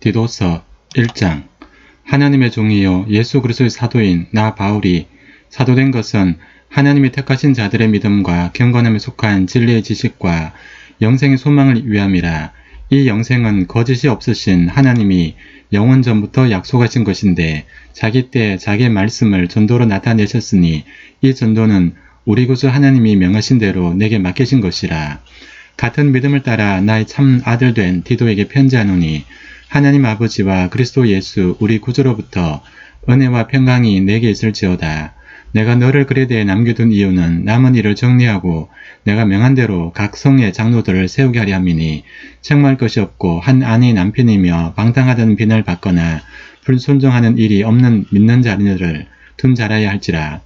디도서 1장 하나님의 종이요 예수 그리스도의 사도인 나 바울이 사도된 것은 하나님이 택하신 자들의 믿음과 경건함에 속한 진리의 지식과 영생의 소망을 위함이라. 이 영생은 거짓이 없으신 하나님이 영원 전부터 약속하신 것인데 자기 때 자기의 말씀을 전도로 나타내셨으니 이 전도는 우리 구주 하나님이 명하신 대로 내게 맡기신 것이라. 같은 믿음을 따라 나의 참 아들 된 디도에게 편지하노니 하나님 아버지와 그리스도 예수 우리 구주로부터 은혜와 평강이 내게 있을지어다. 내가 너를 그레대에 남겨둔 이유는 남은 일을 정리하고 내가 명한 대로 각 성의 장로들을 세우게 하려 함이니 책망할 것이 없고 한 아내의 남편이며 방탕하던 비난을 받거나 불순종하는 일이 없는 믿는 자들을 둔 자라야 할지라.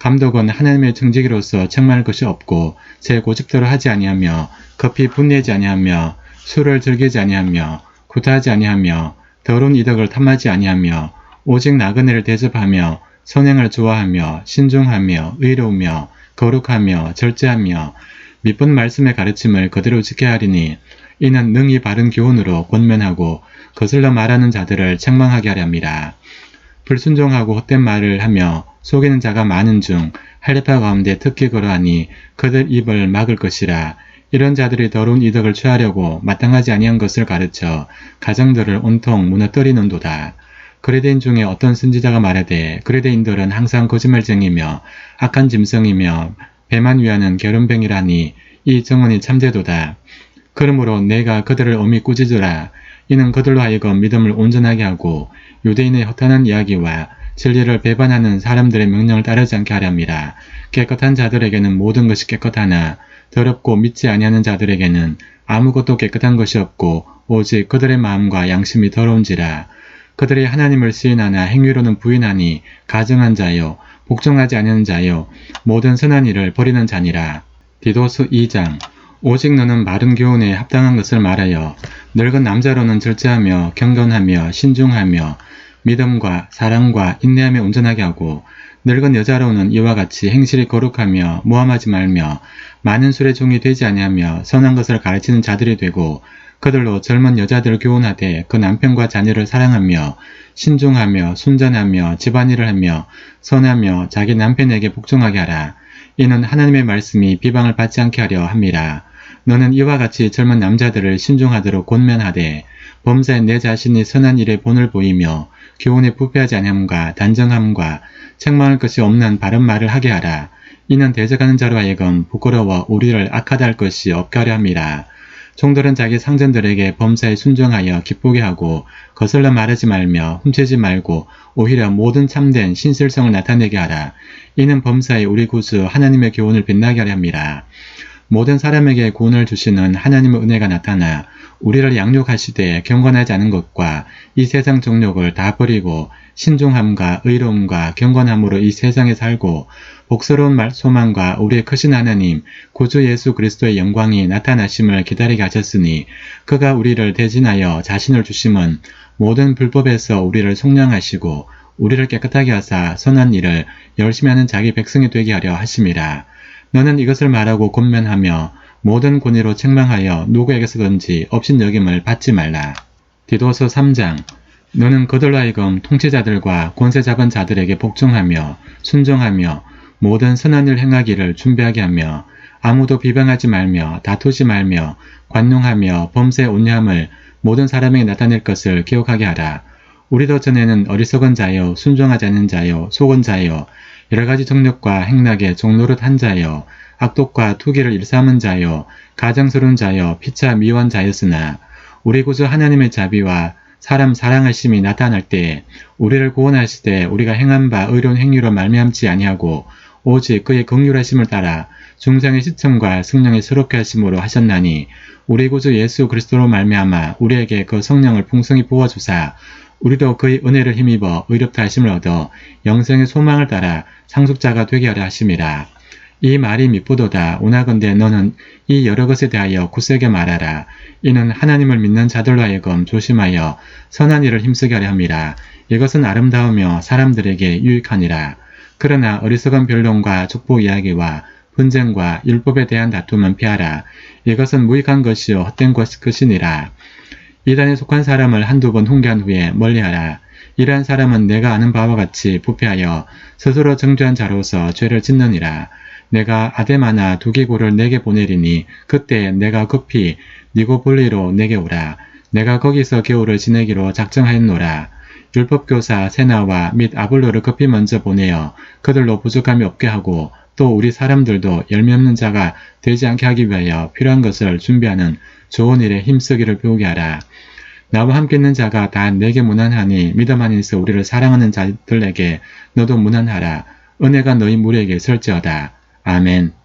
감독은 하나님의 청지기로서 책망할 것이 없고 제 고집대로 하지 아니하며 급히 분내지 아니하며 술을 즐기지 아니하며 구타하지 아니하며 더러운 이덕을 탐하지 아니하며 오직 나그네를 대접하며 선행을 좋아하며 신중하며 의로우며 거룩하며 절제하며 미쁜 말씀의 가르침을 그대로 지켜야 하리니 이는 능히 바른 교훈으로 권면하고 거슬러 말하는 자들을 책망하게 하려 합니다. 불순종하고 헛된 말을 하며 속이는 자가 많은 중 할례파 가운데 특히 그러하니 그들 입을 막을 것이라 이런 자들이 더러운 이덕을 취하려고 마땅하지 아니한 것을 가르쳐 가정들을 온통 무너뜨리는도다. 그레데인 중에 어떤 선지자가 말하되 그레데인들은 항상 거짓말쟁이며 악한 짐승이며 배만 위하는 결혼병이라니 이 정언이 참되도다. 그러므로 내가 그들을 엄히 꾸짖으라. 이는 그들로 하여금 믿음을 온전하게 하고 유대인의 허탄한 이야기와 진리를 배반하는 사람들의 명령을 따르지 않게 하렵니다. 깨끗한 자들에게는 모든 것이 깨끗하나 더럽고 믿지 아니하는 자들에게는 아무것도 깨끗한 것이 없고 오직 그들의 마음과 양심이 더러운지라. 그들이 하나님을 시인하나 행위로는 부인하니 가증한 자요 복종하지 않는 자요 모든 선한 일을 버리는 자니라. 디도스 2장. 오직 너는 마른 교훈에 합당한 것을 말하여 늙은 남자로는 절제하며 경건하며 신중하며 믿음과 사랑과 인내함에 온전하게 하고 늙은 여자로는 이와 같이 행실이 거룩하며 모함하지 말며 많은 술의 종이 되지 아니하며 선한 것을 가르치는 자들이 되고 그들로 젊은 여자들을 교훈하되 그 남편과 자녀를 사랑하며 신중하며 순전하며 집안일을 하며 선하며 자기 남편에게 복종하게 하라. 이는 하나님의 말씀이 비방을 받지 않게 하려 함이라. 너는 이와 같이 젊은 남자들을 신중하도록 권면하되 범사에 내 자신이 선한 일에 본을 보이며 교훈에 부패하지 아니함과 단정함과 책망할 것이 없는 바른 말을 하게 하라. 이는 대적하는 자로 하여금 부끄러워 우리를 악하다 할 것이 없게 하려 함이라. 종들은 자기 상전들에게 범사에 순종하여 기쁘게 하고 거슬러 말하지 말며 훔치지 말고 오히려 모든 참된 신실성을 나타내게 하라. 이는 범사에 우리 구수 하나님의 교훈을 빛나게 하려 함이라. 모든 사람에게 구원을 주시는 하나님의 은혜가 나타나 우리를 양육하시되 경건하지 않은 것과 이 세상 정욕을 다 버리고 신중함과 의로움과 경건함으로 이 세상에 살고 복스러운 말 소망과 우리의 크신 하나님 구주 예수 그리스도의 영광이 나타나심을 기다리게 하셨으니 그가 우리를 대진하여 자신을 주심은 모든 불법에서 우리를 속량하시고 우리를 깨끗하게 하사 선한 일을 열심히 하는 자기 백성이 되게 하려 하심이라. 너는 이것을 말하고 권면하며 모든 권위로 책망하여 누구에게서든지 업신여김을 받지 말라. 디도서 3장 너는 그들로 하여금 통치자들과 권세 잡은 자들에게 복종하며 순종하며 모든 선한 일 행하기를 준비하게 하며 아무도 비방하지 말며 다투지 말며 관용하며 범죄 온유함을 모든 사람에게 나타낼 것을 기억하게 하라. 우리도 전에는 어리석은 자여 순종하지 않는 자여 속은 자여 여러가지 정력과 행락에 종노릇 한 자여 악독과 투기를 일삼은 자여 가정스러운 자여 피차 미워한 자였으나 우리 구주 하나님의 자비와 사람 사랑하심이 나타날 때 우리를 구원하실 때 우리가 행한 바 의로운 행위로 말미암지 아니하고 오직 그의 긍휼하심을 따라 중상의 시청과 성령의 새롭게 하심으로 하셨나니 우리 구주 예수 그리스도로 말미암아 우리에게 그 성령을 풍성히 부어주사 우리도 그의 은혜를 힘입어 의롭다 하심을 얻어 영생의 소망을 따라 상속자가 되게 하려 하심이라. 이 말이 미쁘도다. 오나건대 너는 이 여러 것에 대하여 굳세게 말하라. 이는 하나님을 믿는 자들로 하여금 조심하여 선한 일을 힘쓰게 하려 함이라. 이것은 아름다우며 사람들에게 유익하니라. 그러나 어리석은 변론과 족보 이야기와 분쟁과 율법에 대한 다툼은 피하라. 이것은 무익한 것이요 헛된 것이니라. 이단에 속한 사람을 한두 번 훈계한 후에 멀리하라. 이러한 사람은 내가 아는 바와 같이 부패하여 스스로 정죄한 자로서 죄를 짓느니라. 내가 아데마나 두기고를 내게 보내리니 그때 내가 급히 니고볼리로 내게 오라. 내가 거기서 겨울을 지내기로 작정하였노라. 율법교사 세나와 및 아볼로를 급히 먼저 보내어 그들로 부족함이 없게 하고 또 우리 사람들도 열매 없는 자가 되지 않게 하기 위하여 필요한 것을 준비하는 좋은 일에 힘쓰기를 배우게 하라. 나와 함께 있는 자가 다 내게 무난하니 믿음 안에서 우리를 사랑하는 자들에게 너도 무난하라. 은혜가 너희 무리에게 설지어다. 아멘.